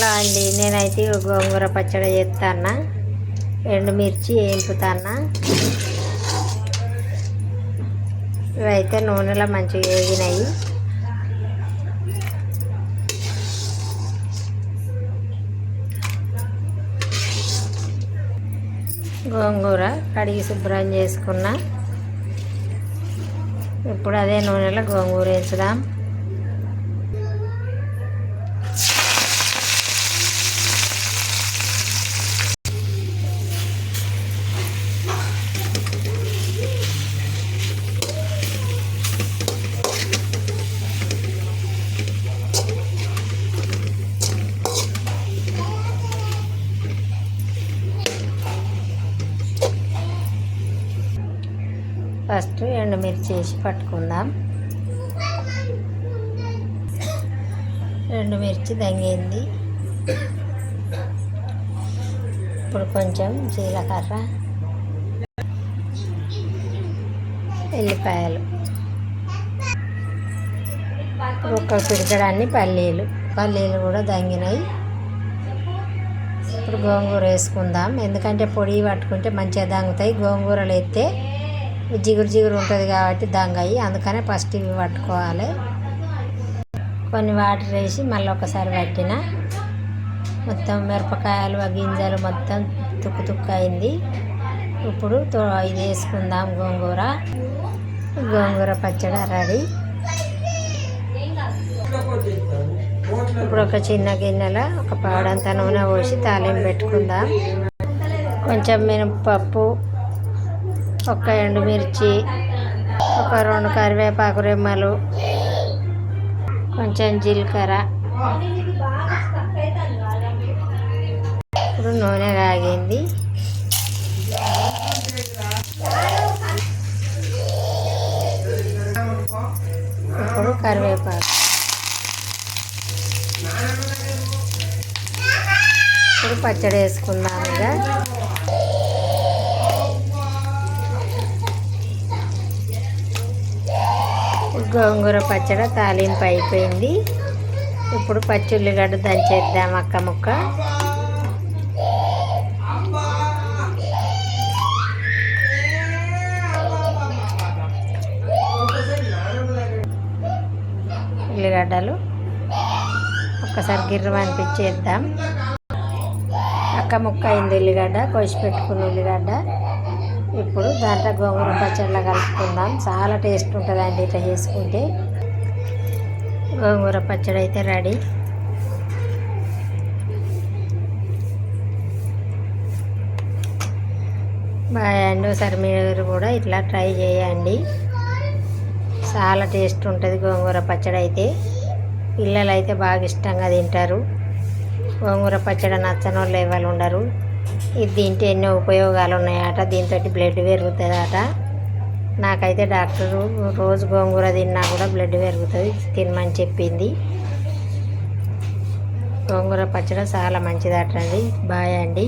Hello అండి నేనైతే గోంగూర పచ్చడి చేస్తానా ఎండుమిర్చి వేపుతాను ఇవైతే నూనెలో మంచిగా వేగినాయి. గోంగూర కడిగి శుభ్రం చేసుకున్న. ఇప్పుడు అదే నూనెలో గోంగూర వేసుదాం. ఫస్ట్ ఎండుమిర్చి వేసి పట్టుకుందాం. ఎండుమిర్చి దంగింది. ఇప్పుడు కొంచెం జీలకర్ర ఎల్లిపాయలు ఒక పిడకడాన్ని పల్లీలు. పల్లీలు కూడా దంగినాయి. ఇప్పుడు గోంగూర వేసుకుందాం. ఎందుకంటే పొడి పట్టుకుంటే మంచిగా దంగుతాయి. గోంగూరలు ఎత్తే జిగురు జిగురు ఉంటుంది కాబట్టి దంగయి అందుకనే ఫస్ట్ ఇవి పట్టుకోవాలి. కొన్ని వాటర్ వేసి మళ్ళీ ఒకసారి పట్టిన. మొత్తం మిరపకాయలు ఆ గింజలు మొత్తం తుక్కు తుక్కు అయింది. ఇప్పుడు తో- ఇది వేసుకుందాం గోంగూర. గోంగూర పచ్చడి రెడీ. ఇప్పుడు ఒక చిన్న గిన్నెలో ఒక పాడంత నూనె పోసి తాలింపు పెట్టుకుందాం. కొంచెం మినపప్పు ఒక ఎండుమిర్చి ఒక రెండు కరివేపాకు రెమ్మలు కొంచెం జీలకర్ర ఇప్పుడు నూనె కాగింది ఇప్పుడు కరివేపాకు. ఇప్పుడు పచ్చడి వేసుకుందాం ఇక. గోంగూర పచ్చడి తాలింపు అయిపోయింది. ఇప్పుడు పచ్చి ఉల్లిగడ్డ దంచేద్దాం అక్క ముక్క. ఉల్లిగడ్డలు ఒక్కసారి గిర్రం అనిపించేద్దాం. అక్క ముక్క అయింది ఉల్లిగడ్డ కోసి పెట్టుకున్న ఉల్లిగడ్డ. ఇప్పుడు దాంట్లో గోంగూర పచ్చడిలో కలుపుకుందాం. చాలా టేస్ట్ ఉంటుందండి ఇట్లా చేసుకుంటే. గోంగూర పచ్చడి అయితే రెడీ. బాయ్ అండి ఒకసారి మీరు కూడా ఇట్లా ట్రై చేయండి. చాలా టేస్ట్ ఉంటుంది గోంగూర పచ్చడి అయితే. పిల్లలు అయితే బాగా ఇష్టంగా తింటారు. గోంగూర పచ్చడి నచ్చని వాళ్ళు ఎవరు ఉండరు. ఇది తింటే ఎన్నో ఉపయోగాలు ఉన్నాయట దీంతో బ్లడ్ పెరుగుతుందట. నాకైతే డాక్టరు రోజు గోంగూర తిన్నా కూడా బ్లడ్ పెరుగుతుంది. తినమని చెప్పింది. గోంగూర పచ్చడి చాలా మంచిదట అండి బాయ్ అండి.